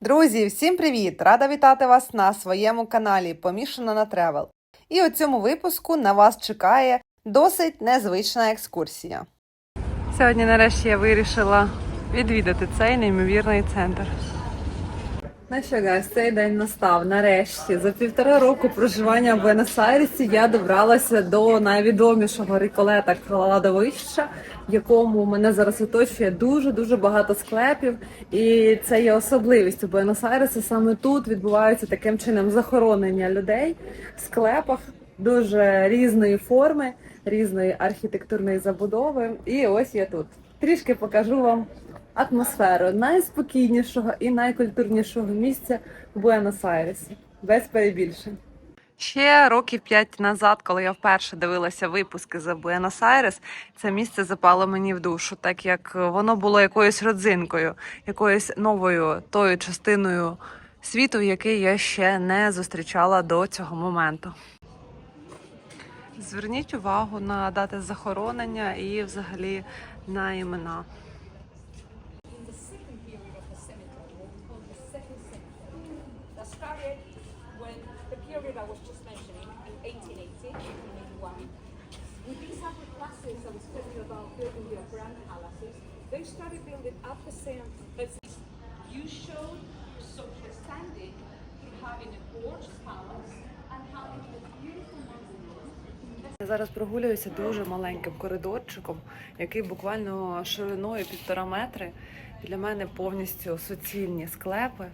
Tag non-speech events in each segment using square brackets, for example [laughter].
Друзі, всім привіт! Рада вітати вас на своєму каналі Помішана на Тревел. І у цьому випуску на вас чекає досить незвична екскурсія. Сьогодні, нарешті, я вирішила відвідати цей неймовірний центр. Ну що, гайс, цей день настав. Нарешті за півтора року проживання в Буенос-Айресі я добралася до найвідомішого ріколета кладовища, в якому мене зараз оточує дуже дуже багато склепів. І це є особливістю Буенос-Айреса. Саме тут відбувається таким чином захоронення людей в склепах дуже різної форми, різної архітектурної забудови. І ось я тут. Трішки покажу вам атмосферу найспокійнішого і найкультурнішого місця в Буенос-Айресі. Без перебільшень. Ще років п'ять назад, коли я вперше дивилася випуски за Буенос-Айрес, це місце запало мені в душу, так як воно було якоюсь родзинкою, якоюсь новою тою частиною світу, який я ще не зустрічала до цього моменту. Зверніть увагу на дати захоронення і взагалі на імена. Started building up the sand, but you showed social standing through having a gorgeous palace and having a beautiful. Я зараз прогулююся дуже маленьким коридорчиком, який буквально шириною півтора метри. Для мене повністю суцільні склепи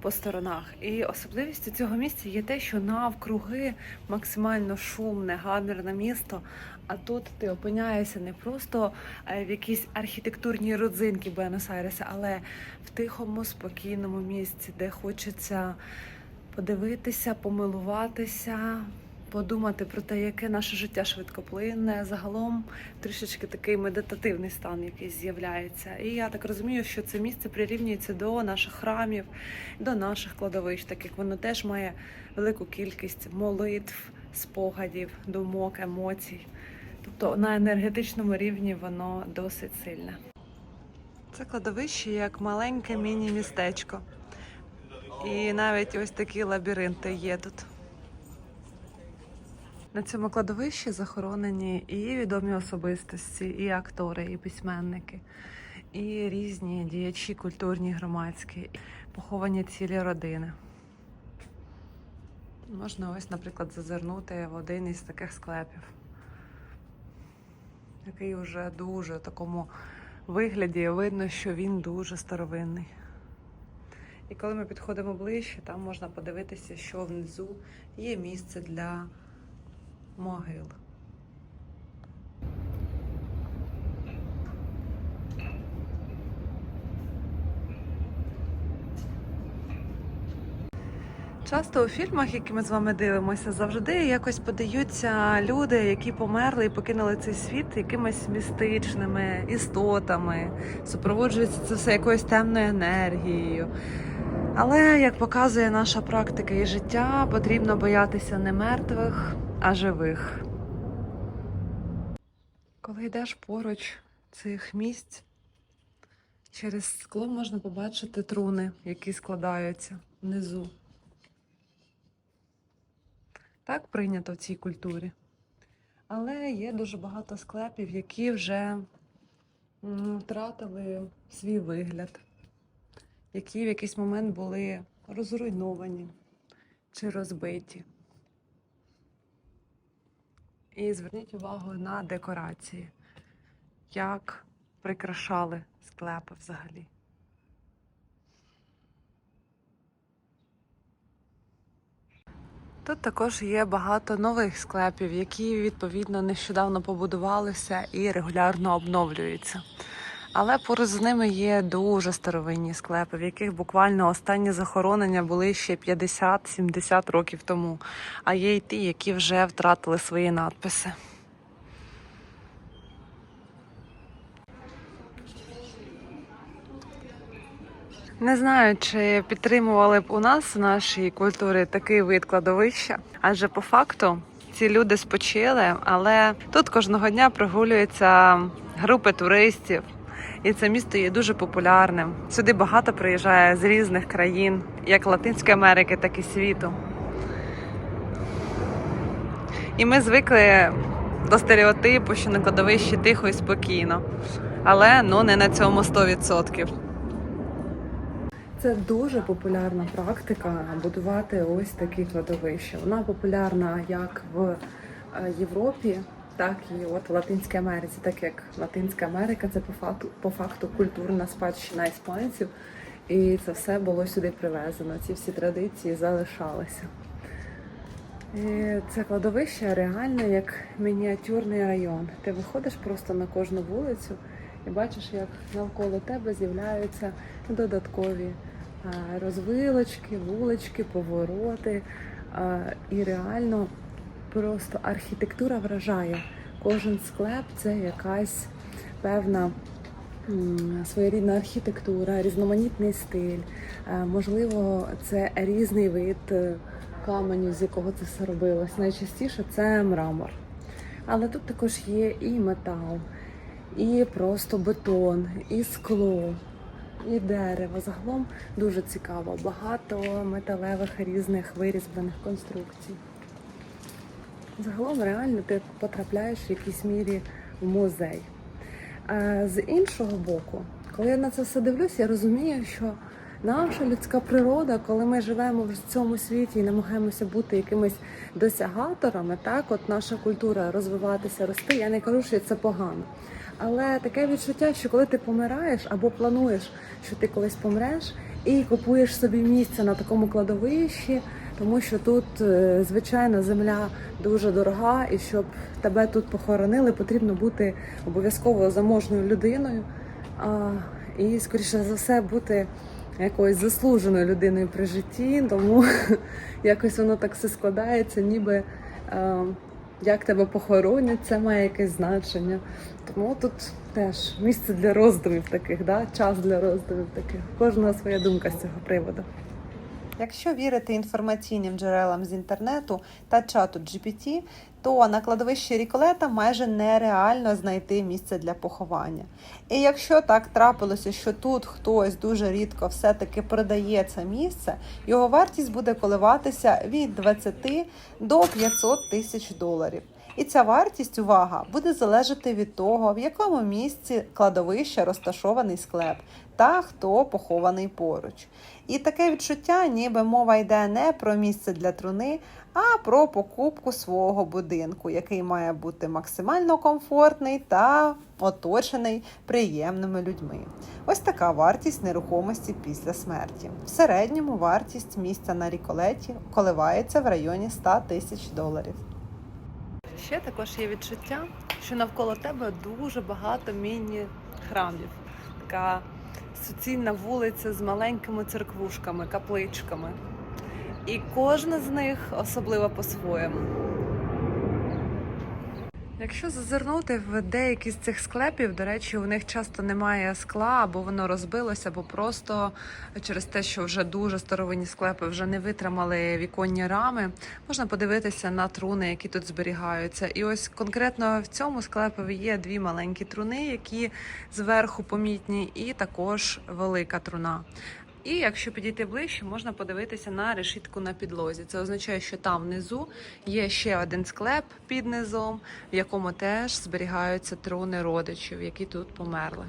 по сторонах. І особливістю цього місця є те, що навкруги максимально шумне, гамірне місто. А тут ти опиняєшся не просто е, в якійсь архітектурній родзинці Буенос-Айреса, але в тихому, спокійному місці, де хочеться подивитися, помилуватися, подумати про те, яке наше життя швидкоплинне. Загалом трішечки такий медитативний стан якийсь з'являється. І я так розумію, що це місце прирівнюється до наших храмів, до наших кладовищ, так як воно теж має велику кількість молитв, спогадів, думок, емоцій. Тобто на енергетичному рівні воно досить сильне. Це кладовище як маленьке міні-містечко. І навіть ось такі лабіринти є тут. На цьому кладовищі захоронені і відомі особистості, і актори, і письменники, і різні діячі культурні, громадські, поховані цілі родини. Можна ось, наприклад, зазирнути в один із таких склепів, який вже дуже в такому вигляді видно, що він дуже старовинний. І коли ми підходимо ближче, там можна подивитися, що внизу є місце для могил. Часто у фільмах, які ми з вами дивимося, завжди якось подаються люди, які померли і покинули цей світ якимись містичними істотами, супроводжується це все якоюсь темною енергією. Але як показує наша практика і життя, потрібно боятися не мертвих, а живих. Коли йдеш поруч цих місць, через скло можна побачити труни, які складаються внизу. Так прийнято в цій культурі. Але є дуже багато склепів, які вже втратили свій вигляд які в якийсь момент були розруйновані чи розбиті. І зверніть увагу на декорації, як прикрашали склепи взагалі. Тут також є багато нових склепів, які відповідно нещодавно побудувалися і регулярно обновлюються. Але поруч з ними є дуже старовинні склепи, в яких буквально останні захоронення були ще 50-70 років тому. А є й ті, які вже втратили свої надписи. Не знаю, чи підтримували б у нас в нашій культурі такий вид кладовища, адже по факту ці люди спочили, але тут кожного дня прогулюються групи туристів, і це місто є дуже популярним. Сюди багато приїжджає з різних країн, як Латинської Америки, так і світу. І ми звикли до стереотипу, що на кладовищі тихо і спокійно. Але ну не на цьому 100%. Це дуже популярна практика будувати ось такі кладовища. Вона популярна як в е, Європі, так і от в Латинській Америці, так як Латинська Америка це по факту, по факту культурна спадщина іспанців, і це все було сюди привезено. Ці всі традиції залишалися. І це кладовище реально як мініатюрний район. Ти виходиш просто на кожну вулицю і бачиш, як навколо тебе з'являються додаткові розвилочки, вулички, повороти. І реально просто архітектура вражає. Кожен склеп це якась певна своєрідна архітектура, різноманітний стиль. Е, Можливо, це різний вид е, каменю, з якого це все робилось. Найчастіше це мрамор. Але тут також є і метал, і просто бетон, і скло, і дерево. Загалом дуже цікаво. Багато металевих різних вирізблених конструкцій. Загалом реально ти потрапляєш в якійсь мірі в музей. А з іншого боку, коли я на це все дивлюся, я розумію, що наша людська природа, коли ми живемо в цьому світі і намагаємося бути якимись досягаторами, так от наша культура розвиватися, рости. Я не кажу, що це погано. Але таке відчуття, що коли ти помираєш або плануєш, що ти колись помреш, і купуєш собі місце на такому кладовищі, тому що тут, е, звичайно, земля дуже дорога, і щоб тебе тут похоронили, потрібно бути обов'язково заможною людиною. І, скоріше за все, бути якоюсь заслуженою людиною при житті, тому [laughs] якось воно так все складається, ніби е, як тебе похоронять, це має якесь значення. Тому тут теж місце для роздумів таких, да? час для роздумів таких. Кожного своя думка з цього приводу. Якщо вірити інформаційним джерелам з інтернету та чату GPT, то на кладовищі Ріколета майже нереально знайти місце для поховання. І якщо так трапилося, що тут хтось дуже рідко все-таки продає це місце, його вартість буде коливатися від 20 до 500 тисяч доларів. І ця вартість, увага, буде залежати від того, в якому місці кладовища розташований склеп та хто похований поруч. І таке відчуття, ніби мова йде не про місце для труни, а про покупку свого будинку, який має бути максимально комфортний та оточений приємними людьми. Ось така вартість нерухомості після смерті. В середньому вартість місця на ріколеті коливається в районі 100 тисяч доларів. Ще також є відчуття, що навколо тебе дуже багато міні-храмів. Така суцільна вулиця з маленькими церквушками, капличками. І кожна з них особлива по-своєму. Якщо зазирнути в деякі з цих склепів, до речі, у них часто немає скла, або воно розбилося, або просто через те, що вже дуже старовинні склепи вже не витримали віконні рами. Можна подивитися на труни, які тут зберігаються. І ось конкретно в цьому склепові є дві маленькі труни, які зверху помітні, і також велика труна. І якщо підійти ближче, можна подивитися на решітку на підлозі. Це означає, що там внизу є ще один склеп під низом, в якому теж зберігаються труни родичів, які тут померли.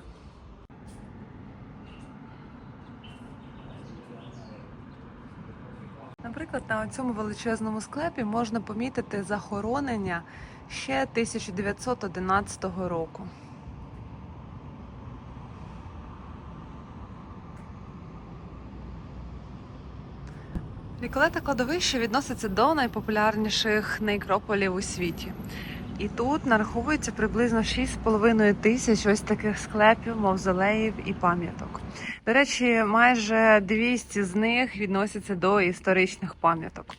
Наприклад, на цьому величезному склепі можна помітити захоронення ще 1911 року. Ріколета кладовище відноситься до найпопулярніших некрополів у світі. І тут нараховується приблизно 6,5 тисяч ось таких склепів, мавзолеїв і пам'яток. До речі, майже 200 з них відносяться до історичних пам'яток.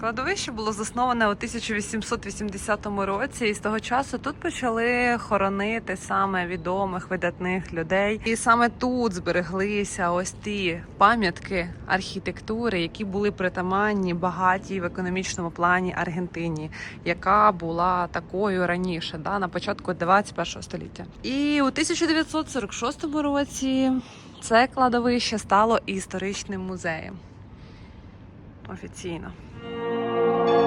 Кладовище було засноване у 1880 році, і з того часу тут почали хоронити саме відомих видатних людей. І саме тут збереглися ось ті пам'ятки архітектури, які були притаманні багатій в економічному плані Аргентині, яка була такою раніше, да, на початку 21 століття. І у 1946 році це кладовище стало історичним музеєм. Офіційно. Thank you.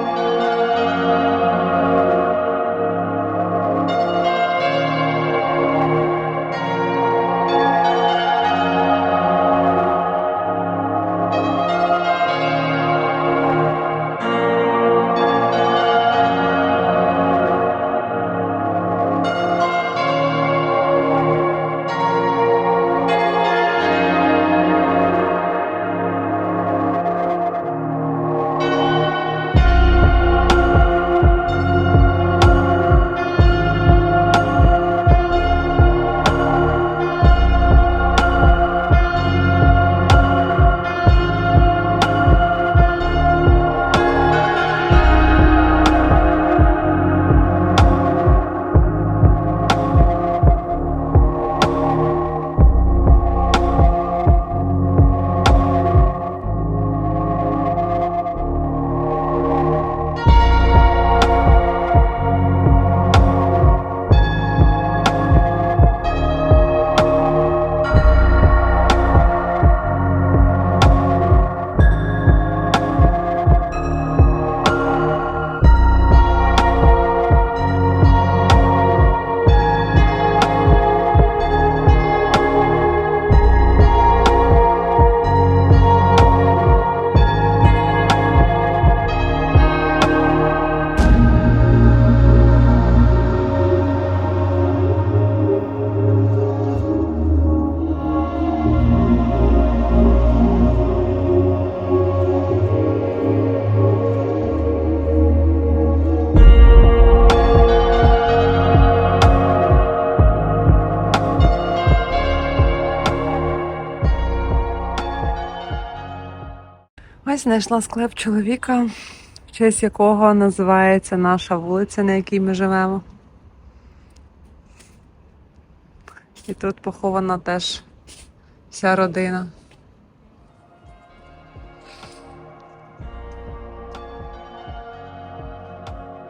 Ось знайшла склеп чоловіка, в честь якого називається наша вулиця, на якій ми живемо. І тут похована теж вся родина.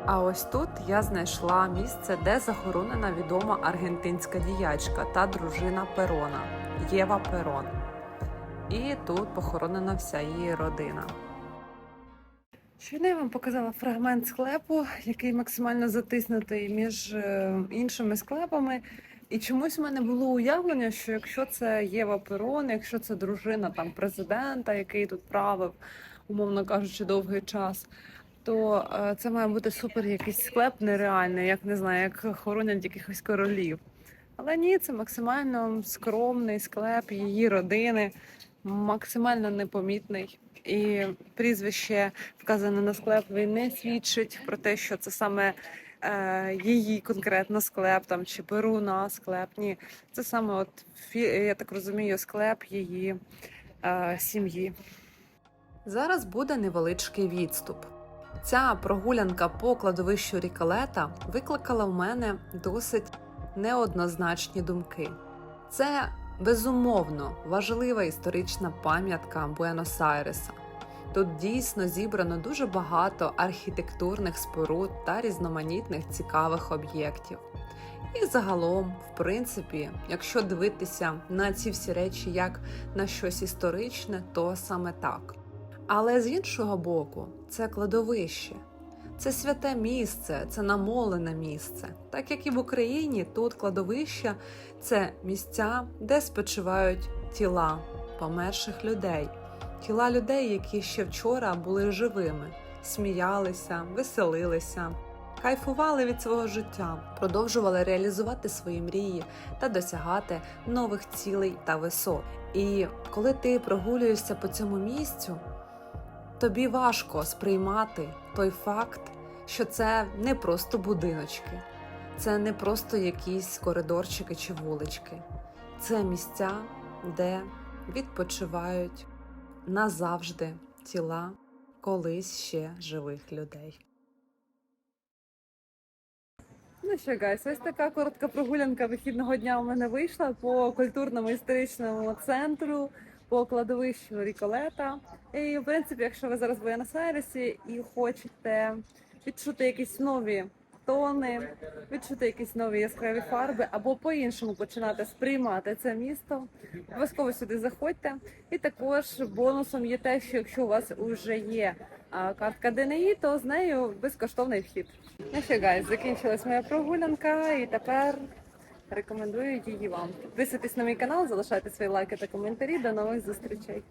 А ось тут я знайшла місце, де захоронена відома аргентинська діячка та дружина Перона Єва Перон. І тут похоронена вся її родина. Щойно я вам показала фрагмент склепу, який максимально затиснутий між е, іншими склепами. І чомусь в мене було уявлення, що якщо це Єва Перон, якщо це дружина там президента, який тут правив, умовно кажучи, довгий час, то е, це має бути супер якийсь склеп нереальний, як не знаю, як хоронять якихось королів. Але ні, це максимально скромний склеп її родини, максимально непомітний. І прізвище вказане на склепові не свідчить про те, що це саме е, її конкретно склеп там чи Перуна склеп. Ні, це саме, от я так розумію, склеп її е, сім'ї. Зараз буде невеличкий відступ. Ця прогулянка по кладовищу Рікалета викликала в мене досить неоднозначні думки. Це безумовно важлива історична пам'ятка Буенос-Айреса. Тут дійсно зібрано дуже багато архітектурних споруд та різноманітних цікавих об'єктів. І загалом, в принципі, якщо дивитися на ці всі речі як на щось історичне, то саме так. Але з іншого боку, це кладовище. Це святе місце, це намолене місце. Так як і в Україні, тут кладовища це місця, де спочивають тіла померших людей, тіла людей, які ще вчора були живими, сміялися, веселилися, кайфували від свого життя, продовжували реалізувати свої мрії та досягати нових цілей та висот. І коли ти прогулюєшся по цьому місцю, тобі важко сприймати той факт, що це не просто будиночки, це не просто якісь коридорчики чи вулички. Це місця, де відпочивають назавжди тіла колись ще живих людей. Ну що, гайс, ось така коротка прогулянка вихідного дня у мене вийшла по культурному історичному центру, по кладовищу Ріколета. І, в принципі, якщо ви зараз в Буенос-Айресі і хочете відчути якісь нові тони, відчути якісь нові яскраві фарби, або по-іншому починати сприймати це місто, обов'язково сюди заходьте. І також бонусом є те, що якщо у вас вже є картка ДНІ, то з нею безкоштовний вхід. Ну що, гайз, закінчилась моя прогулянка, і тепер рекомендую її вам. Підписуйтесь на мій канал, залишайте свої лайки та коментарі. До нових зустрічей.